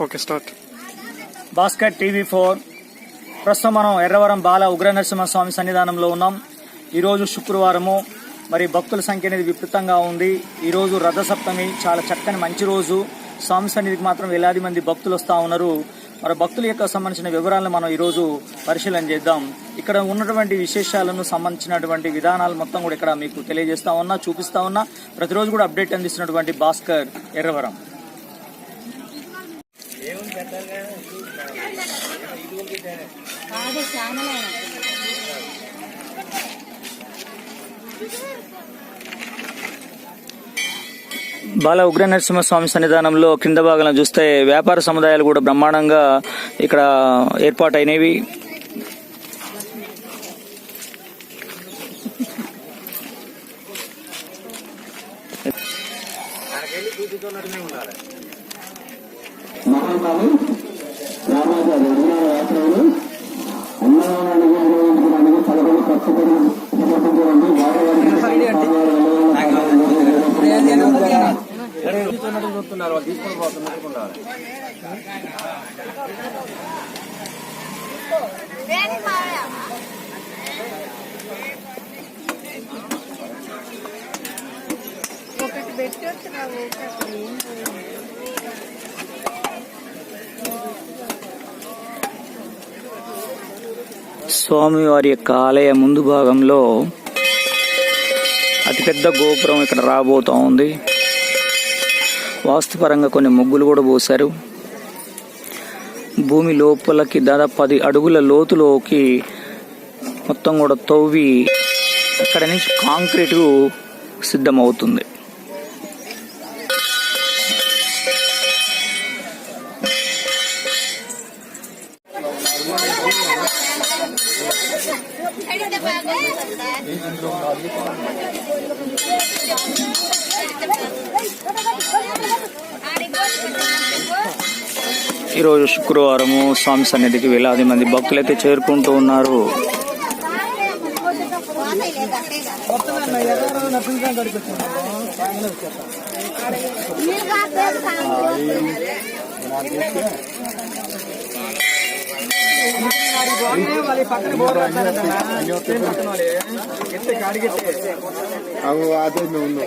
Okay start Bhaskar TV four. ప్రస్తుతం మనం ఎర్రవరం బాల ఉగ్ర నరసింహస్వామి సన్నిధానంలో ఉన్నాం. ఈరోజు శుక్రవారము. మరి భక్తుల సంఖ్య అనేది విపరీతంగా ఉంది. ఈరోజు రథసప్తమి. చాలా చక్కని మంచి రోజు. స్వామి సన్నిధికి మాత్రం వేలాది మంది భక్తులు వస్తూ ఉన్నారు. మరి భక్తుల యొక్క సంబంధించిన వివరాలను మనం ఈరోజు పరిశీలన చేద్దాం. ఇక్కడ ఉన్నటువంటి విశేషాలను సంబంధించినటువంటి విధానాలు మొత్తం కూడా ఇక్కడ మీకు తెలియజేస్తా ఉన్నా చూపిస్తా ఉన్నా. ప్రతిరోజు కూడా అప్డేట్ అందిస్తున్నటువంటి భాస్కర్ ఎర్రవరం. ఛానల్ బాల ఉగ్ర నరసింహస్వామి సన్నిధానంలో కింద భాగంలో చూస్తే వ్యాపార సముదాయాలు కూడా బ్రహ్మాండంగా ఇక్కడ ఏర్పాటైనవి. మహాకాళి పదకొండు కష్టపడి సమర్పించడానికి ఒకటి పెట్టొచ్చు నా ఊరికే అక్కడ ఏం లేదు. స్వామివారి యొక్క ఆలయ ముందు భాగంలో అతిపెద్ద గోపురం ఇక్కడ రాబోతూ ఉంది. వాస్తుపరంగా కొన్ని ముగ్గులు కూడా పోశారు. భూమి లోపలికి దాదాపు పది అడుగుల లోతులోకి మొత్తం కూడా తవ్వి అక్కడ నుంచి కాంక్రీటు సిద్ధమవుతుంది. ఈరోజు శుక్రవారము స్వామి సన్నిధికి వేలాది మంది భక్తులైతే చేరుకుంటూ ఉన్నారు. అదే అదే అదే.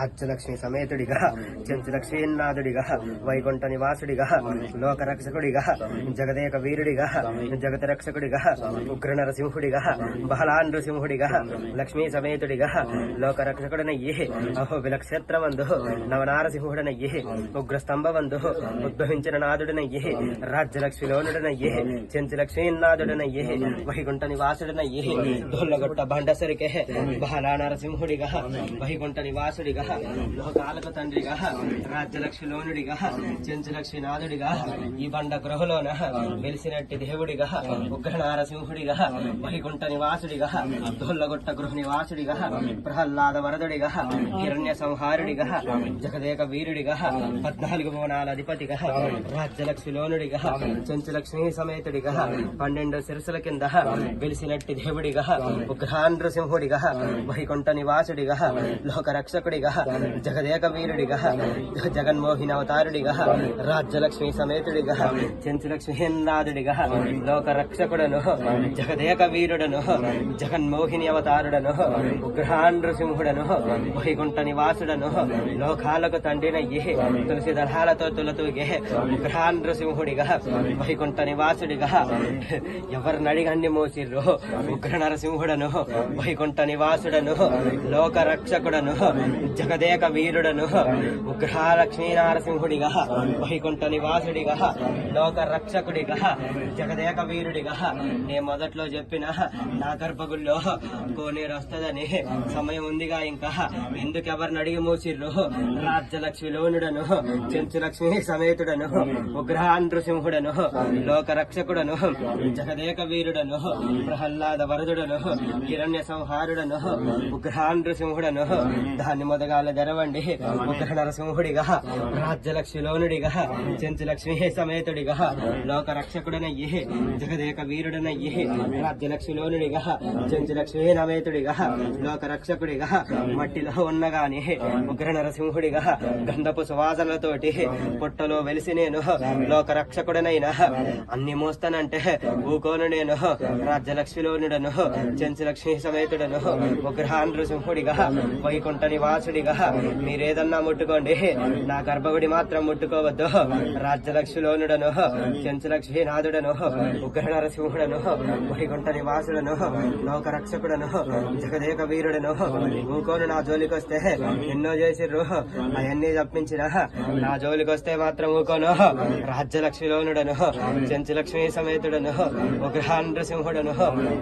రాజ్యలక్ష్మి సమేతుడిగా చంచులక్ష్మీనాథుడిగా వైకుంఠ నివాసుడిగా లోక రక్షకుడిగా జగదేక వీరుడిగా జగత రక్షకుడిగా ఉగ్ర నరసింహుడిగా బహలా నృసింహుడిగా లక్ష్మీ సమేతుడిగా లోక రక్షకుడనయ్యి అహో విలక్షేత్రమందు నవనారసింహుడనయ్యి ఉగ్ర స్తంభవందు ఉద్భవించిన నాథుడనయ్యి రాజ్యలక్ష్మిలోనుడనయ్యి చంచులక్ష్మీనాథుడనయ్యి వైకుంఠ నివాసుడనయ్యి దొల్లగొట్ట బండసరికే బహలా నరసింహుడిగా వైకుంఠ నివాసుడిగా లోకాలకు తండ్రిగా రాజ్యలక్ష్మిలోనుడిగా చెంచులక్ష్మీనాథుడిగా ఈ బండ గృహలోన వెలిసినట్టి దేవుడిగా ఉగ్ర నారసింహుడిగా వైకుంఠ నివాసుడిగా దొల్లగొట్ట గృహ నివాసుడిగా ప్రహ్లాద వరదుడిగా హిరణ్య సంహారుడిగా జగదేక వీరుడిగా పద్నాలుగు మోనాల అధిపతిగా రాజ్యలక్ష్మిలోనుడిగా చెంచులక్ష్మి సమేతుడిగా పన్నెండు శిరసుల కింద వెలిసినట్టి దేవుడిగా ఉగ్రాంధ్రసింహుడిగా వైకుంఠ నివాసుడిగా లోకరక్షకుడిగా జగదేక వీరుడిగా జగన్మోహిన అవతారుడిగా రాజ్యలక్ష్మి సమేతుడిగా చెంచులక్ష్మీనాథుడిగా లోక రక్షకుడను జగదేక వీరుడను జగన్మోహిని అవతారుడను ఉగ్రహాండ్ర సింహుడను వైకుంఠ నివాసుడను లోకాలకు తండ్రినయ్యి తులసి దళాలతో తులతూగే ఉగ్రహాండ్ర సింహుడిగా వైకుంఠ నివాసుడిగా ఎవరు నడిగండి మోసిర్రు ఉగ్ర నరసింహుడను వైకుంఠ నివాసుడను లోక రక్షకుడను జగ జగదేక వీరుడను ఉగ్రహాలక్ష్మీ నారసింహుడిగా వైకుంఠ నివాసుడిగా లోక రక్షకుడిగా జగదేక వీరుడిగా నేను మొదట్లో చెప్పిన నా గర్భగుల్లో కోనేరు వస్తుందని సమయం ఉందిగా ఇంకా. ఎందుకెవరిని అడిగి మూసిర్రు? రాజ్యలక్ష్మి లోనుడను చెంచులక్ష్మి సమేతుడను ఉగ్రహాంధ్రసింహుడను లోక రక్షకుడను జగదేక వీరుడను ప్రహ్లాద వరదుడను హిరణ్య సంహారుడను ఉగ్రహాంధ్రసింహుడను దాన్ని మొదగాల జరవండి ఉగ్ర నరసింహుడిగా రాజ్యలక్ష్మి లోనుడిగా చెంచులక్ష్మి సమేతుడిగా లోక రక్షకుడనయ్యి జగదేక వీరుడనయ్యి రాజ్యలక్ష్మి లోనుడిగా చెంచులక్ష్మి నమేతుడిగా లోక రక్షకుడిగా మట్టిలో ఉన్నగాని ఉగ్ర నరసింహుడిగా గంధపు సువాసనలతోటి పుట్టలో వెలిసి నేను లోక రక్షకుడనైనా అన్ని మోస్తానంటే ఊకోను నేను రాజ్యలక్ష్మిలోనుడను చెంచులక్ష్మి సమేతుడను ఉగ్రహాంధ్రసింహుడిగా వైకుంఠ నివాసుడిగా మీరేదన్నా ముట్టుకోండి. నా గర్భగుడి మాత్రం ముట్టుకోవద్దు. రాజ్యలక్ష్మిలోనుడను చెంచులక్ష్మి నాథుడను ఉగ్ర నరసింహుడను వైకుంఠ నివాసుడను లోకరక్షకుడను జగదేక వీరుడను ఊకోను నా జోలికొస్తే ఎన్నో చేసిర్రు. అవన్నీ తప్పించిన నా జోలికొస్తే మాత్రం ఊకోను. రాజ్యలక్ష్మిలోనుడను చెంచులక్ష్మి సమేతుడను ఉగ్రహాంధ్రసింహుడను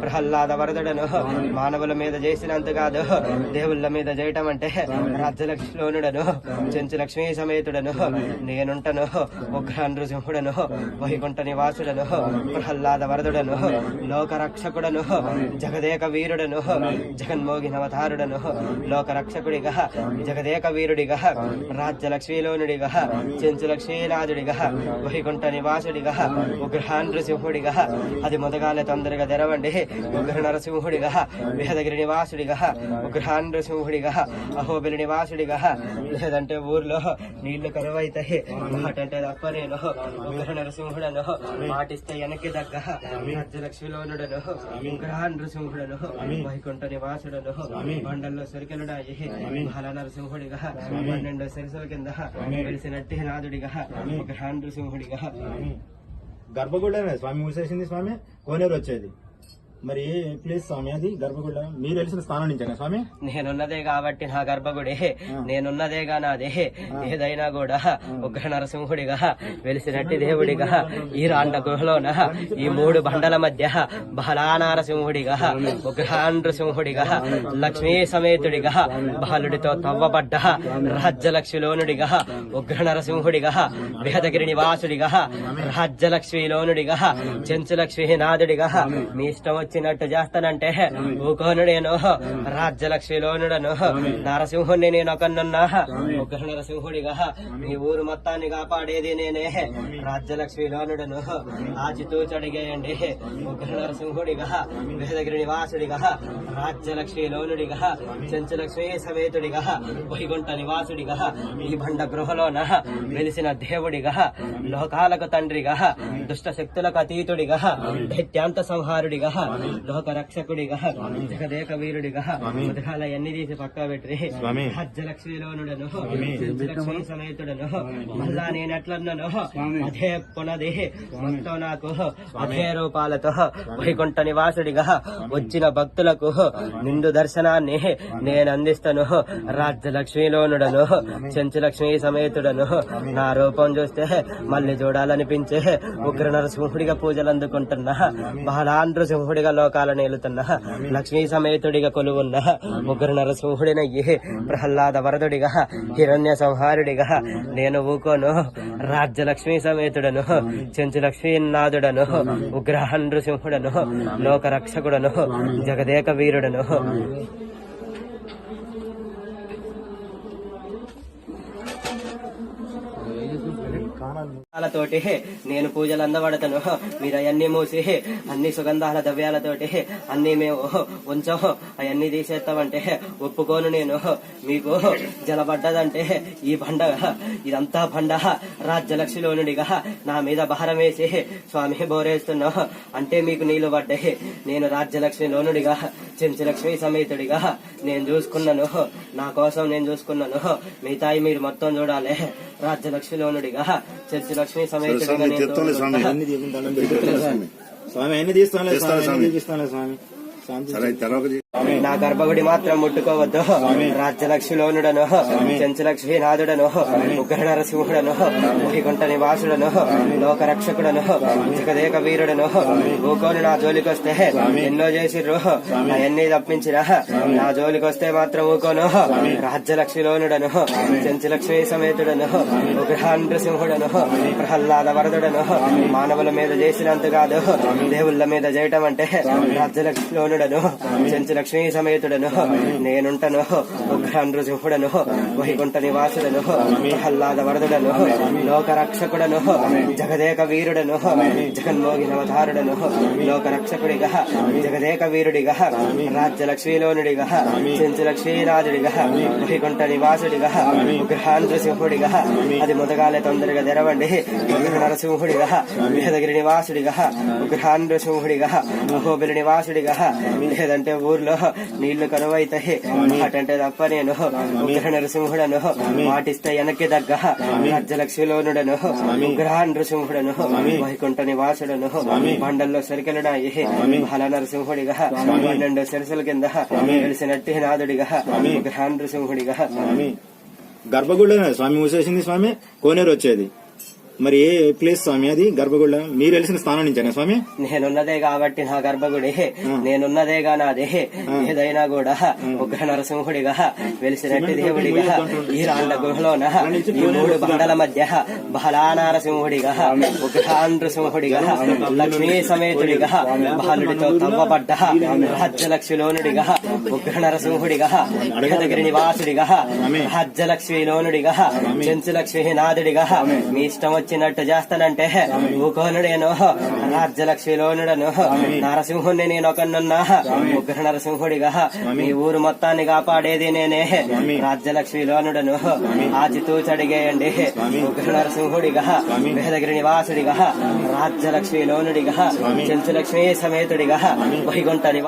ప్రహ్లాద వరదుడను మానవుల మీద చేసినంత కాదు. దేవుళ్ళ మీద చేయటం అంటే రాజ్యలక్ష్మిలోనుడను చెంచులక్ష్మి సమేతుడను నేనుంటను ఉగ్రహాంధ్రసింహుడను వైకుంఠ నివాసుడను ప్రహ్లాద వరదుడను లోక రక్షకుడను జగదేక వీరుడను జగన్మోగినవతారుడను లోక రక్షకుడిగా జగదేక వీరుడిగా రాజ్యలక్ష్మీలోనుడిగా చెంచులక్ష్మీనాథుడిగా వైకుంఠ నివాసుడిగా ఉగ్రహాంధ్రసింహుడిగా అది మొదగాల తొందరగా తెరవండి. ఉగ్ర నరసింహుడిగా వేదగిరి నివాసుడిగా ఉగ్రహాంధ్రసింహుడిగా అహోబిలి నివాసుడిగా. లేదంటే ఊర్లో నీళ్ళు కరువైతాయి. మాట అంటే తప్ప నేను ఉగ్ర నరసింహుడను మాటిస్తే వెనక్కి దగ్గ రాజ్యలక్ష్మిలోనుడను ఉగ్రహాంధ్రసింహుడను వైకుంఠ నివాసుడను బండల్లో సరికెలుడాయి. బాల నరసింహుడిగా పన్నెండు సరిసల కింద వెలిసినట్టి నాదుడిగా ఉగ్రహాంధ్రసింహుడిగా గర్భగుడమే స్వామి మూసేసింది స్వామి? కోనేరు వచ్చేది. మరి ఏ ప్లేస్ స్వామి అది గర్భగుడ మీరు వెలిసిన స్థానం నుంచేనా స్వామి? నేనున్నదే కాబట్టి నా గర్భగుడే నేనున్నదేగా నాదే ఏదైనా కూడా ఉగ్ర నరసింహుడిగా వెలిసినట్టి దేవుడిగా ఈ రాండ గుహలోన ఈ మూడు బండల మధ్య బలానారసింహుడిగా ఉగ్రహాంధ్రసింహుడిగా లక్ష్మీ సమేతుడిగా బాలుడితో తవ్వబడ్డ రాజ్యలక్ష్మిలోనుడిగా ఉగ్ర నరసింహుడిగా వేదగిరి నివాసుడిగా రాజ్యలక్ష్మిలోనుడిగా చెంచులక్ష్మి నాథుడిగా మీ ఇష్టం వచ్చినట్టు చేస్తానంటే ఊకోను నేను. రాజ్యలక్ష్మిలోనుడను నరసింహుణ్ణి నేను ఒకనున్నా ఉగ్ర నరసింహుడిగా మీ ఊరు మొత్తాన్ని కాపాడేది నేనే. రాజ్యలక్ష్మిలోనుడను ఆచితూచడిగేయండి ఉగ్ర నరసింహుడిగా వేదగిరి నివాసుడిగా రాజ్యలక్ష్మిలోనుడిగా చెంచులక్ష్మి సమేతుడిగా వైకుంఠ నివాసుడిగా ఈ బండ గృహలోన వెలిసిన దేవుడిగా లోకాలకు తండ్రిగా దుష్ట శక్తులకు అతీతుడిగా దైత్యాంత సంహారుడిగా లోక రక్షకుడిగా జగదేక వీరుడిగా ఉదయాల ఎన్ని తీసి పక్క పెట్టి స్వామి. రాజ్యలక్ష్మిలోనుడను లక్ష్మీ సమేతుడను మళ్ళా నేను ఎట్లన్నాను అదే పునది. మొత్తం నాకు అదే రూపాలతో వైకుంఠ నివాసుడిగా వచ్చిన భక్తులకు నిండు దర్శనాన్ని నేను అందిస్తాను రాజ్యలక్ష్మిలోనుడను చెంచులక్ష్మి సమేతుడను. నా రూపం చూస్తే మళ్ళీ చూడాలనిపించే ఉగ్ర నరసింహుడిగా పూజలు అందుకుంటున్నా బాలాంధ్ర సింహుడిగా లోకాలను ఏలుతున్నా లక్ష్మీ సమేతుడిగా కొలువున్న ఉగ్ర నరసింహుడినయ్యి ప్రహ్లాద వరదుడిగా హిరణ్య సంహారుడిగా నేను ఊకోను. రాజ్యలక్ష్మి సమేతుడను చెంచులక్ష్మీ నాథుడను ఉగ్రహ నృసింహుడను లోక రక్షకుడను జగదేక వీరుడను. తోటి నేను పూజలు అందబడతాను. మీరు అవన్నీ మూసి అన్ని సుగంధాల ద్రవ్యాలతోటి అన్ని మేము ఉంచం. అవన్నీ తీసేస్తామంటే ఒప్పుకోను నేను. మీకు జలబడ్డదంటే ఈ బండ ఇదంతా బండ రాజ్యలక్ష్మిలోనుడిగా నా మీద భారం వేసి స్వామి బోరేస్తున్నా. అంటే మీకు నీళ్ళు పడ్డాయి. నేను రాజ్యలక్ష్మిలోనుడిగా చెంచలక్ష్మి సమేతుడిగా నేను చూసుకున్నాను. నా కోసం నేను చూసుకున్నాను. మిగతాయి మీరు మొత్తం చూడాలి. రాజ్యలక్ష్మిలోనుడిగా చెంచలక్ష్మి దండం పెట్టుకోవాలి స్వామి స్వామి. అన్ని తీస్తానులే స్వామి అన్ని తీపిస్తానులే స్వామి. శాంతి నా గర్భగుడి మాత్రం ముట్టుకోవద్దు. రాజ్యలక్ష్మిలోనుడను. చెంచలక్ష్మి నాథుడను. ఉగ్ర నరసింహుడను ముహికుంట నివాసుడను. లోకరక్షకుడను. జగదేక వీరుడను భూకోని నా జోలికొస్తే ఎన్నో చేసిర్రు. అవన్నీ తప్పించిరా నా జోలికొస్తే మాత్రం ఊకోను. రాజ్యలక్ష్మిలోనుడను. చెంచలక్ష్మి సమేతుడను. ఉగ్ర నృసింహుడను ప్రహ్లాద వరదుడను. మానవుల మీద చేసినంత కాదు. దేవుళ్ళ మీద చేయటం అంటే రాజ్యలక్ష్మిలోనుడను. చెంచలక్ష్మి సమేతుడను నేనుంటను ఉగ్ర నృసింహుడను వైకుంఠ నివాసుడను ప్రహ్లాద వరదుడను లోకరక్షకుడను జగదేక వీరుడను జగన్మోగిన అవతారుడను లోకరక్షకుడిగా జగదేక వీరుడిగా రాజ్యలక్ష్మీలోనుడిగా చెంచులక్ష్మీరాజుడిగా వైకుంఠ నివాసుడిగా ఉగ్రహాంధ్రసింహుడిగా అది ముదగాలే తొందరగా తెరవండి ఉగ్ర నరసింహుడిగా వేదగిరి నివాసుడిగా ఉగ్రహాంధ్రసింహుడిగా అహోబిలి నివాసుడిగా లేదంటే ఊర్లో నీళ్ళు కరువైతాయి. వాటంటే తప్ప నేను ఉగ్ర నరసింహుడను వాటిస్తే వెనక్కి దగ్గ రాజ్యలక్ష్మిలోనుడను ఉగ్రహ నృసింహుడను వైకుంఠ నివాసుడను బండల్లో సరికెలుడాయి బాల నరసింహుడిగా పన్నెండు సిరసల కింద తెలిసినట్టి నాదుడిగా ఉగ్రహ నృసింహుడిగా. స్వామి. గర్భగుడిలోనే స్వామి మూసేసింది స్వామి. కోనేరు వచ్చేది. మరి ఏ ప్లేస్ స్వామి అది? గర్భగుడిలో మీరు వెలిసిన స్థానం నుంచేనా స్వామి? నేనున్నదే కాబట్టి నా గర్భగుడి. నేనున్నదేగా నాదే ఏదైనా కూడా ఉగ్ర నరసింహుడిగా వెలిసినట్టి దేవుడిగా ఈ రాళ్ళ గుహలోన ఈ మూడు బండల మధ్య బలా నరసింహుడిగా ఉగ్రాంధ్రసింహుడిగా లక్ష్మీ సమేతుడిగా బాలుడితో తవ్వబడ్డ రాజ్యలక్ష్మిలోనుడిగా ఉగ్ర నరసింహుడిగా వేదగిరి నివాసుడిగా రాజ్యలక్ష్మిలోనుడిగా చెంచులక్ష్మి నాథుడిగా మీ ఇష్టం వచ్చినట్టు చేస్తానంటే ఊకోనుడేను రాజ్యలక్ష్మిలోనుడను నరసింహుణ్ణి నేను ఒకనున్నా ఉగ్ర నరసింహుడిగా మీ ఊరు మొత్తాన్ని కాపాడేది నేనే. రాజ్యలక్ష్మిలోనుడను ఆచితూచడిగేయండి. ఉగ్ర నరసింహుడిగా వేదగిరి నివాసుడిగా రాజ్యలక్ష్మిలోనుడిగా చెంచులక్ష్మి సమేతుడిగా నివా